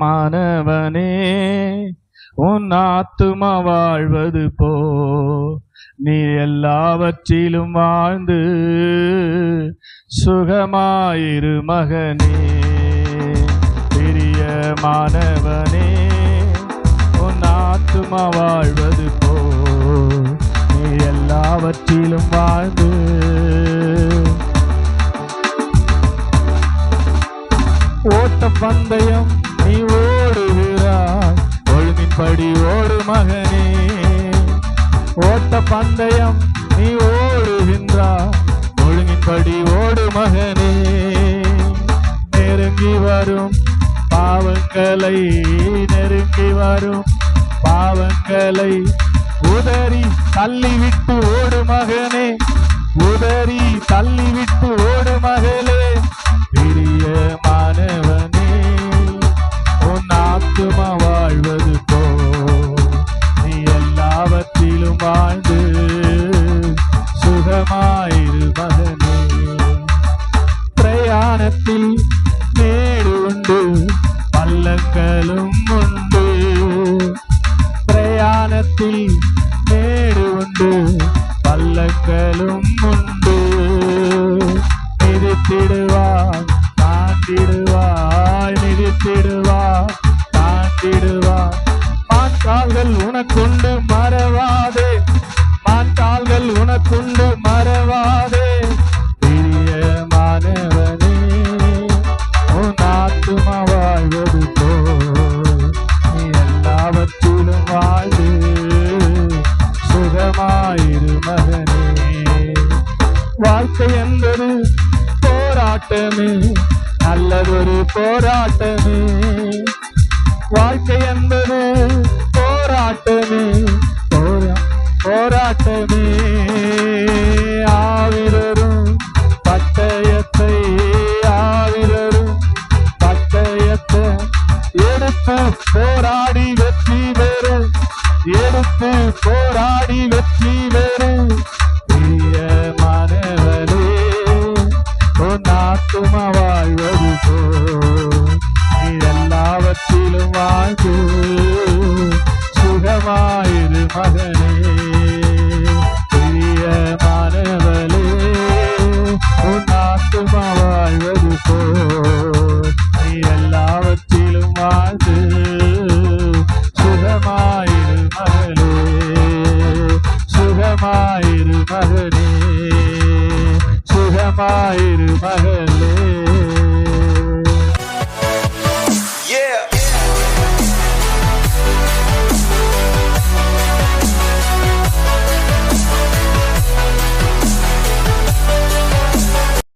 மாணவனே உன் ஆத்துமா வாழ்வது போ. நீ எல்லாவற்றிலும் வாழ்ந்து சுகமாயிரு மகனே. பெரிய மாணவனே உன் ஆத்துமா வாழ்வது போ. நீ எல்லாவற்றிலும் வாழ்ந்து ஓட்ட பந்தயம் நீ ஓடுகிறாய். ஒழுங்கின்படி ஓடு மகனே. ஓட்ட பந்தயம் நீ ஓடுகின்றாய். ஒழுங்கின்படி ஓடு மகனே. நெருங்கி வரும் பாவங்களை நெருங்கி வரும் பாவங்களை. உதறி தள்ளிவிட்டு ஓடு மகனே. உதறி தள்ளிவிட்டு ஓடு மகளே உண்டு. பிரயாணத்தில் மேடு உண்டு. பல்லக்களும் உண்டு. நிறுத்திடுவார் தாண்டிடுவாய் நிறுத்திடுவார் தாண்டிடுவார் மான் கால்கள் உனக்குண்டு மறவாதே. போராட்டமே நல்லதொரு போராட்டமே. வாழ்க்கை என்பது போராட்டமே போரா போராட்டமே. ஆவிரரும் பட்டயத்தை ஆவிரரும் பட்டயத்தை எடுத்து போராடி வெற்றி பெறும் எடுத்து போராடி உன் ஆத்துமா வாழ்வது போ நீ எல்லாவற்றிலும் வாழ்ந்து சுகமாயிரு மகனே பிரியமானவளே உன் ஆத்துமா வாழ்வது போ நீ சுகமாயிரு மகளே சுகமாயிரு மகனே. சுகமாயிரு மகளே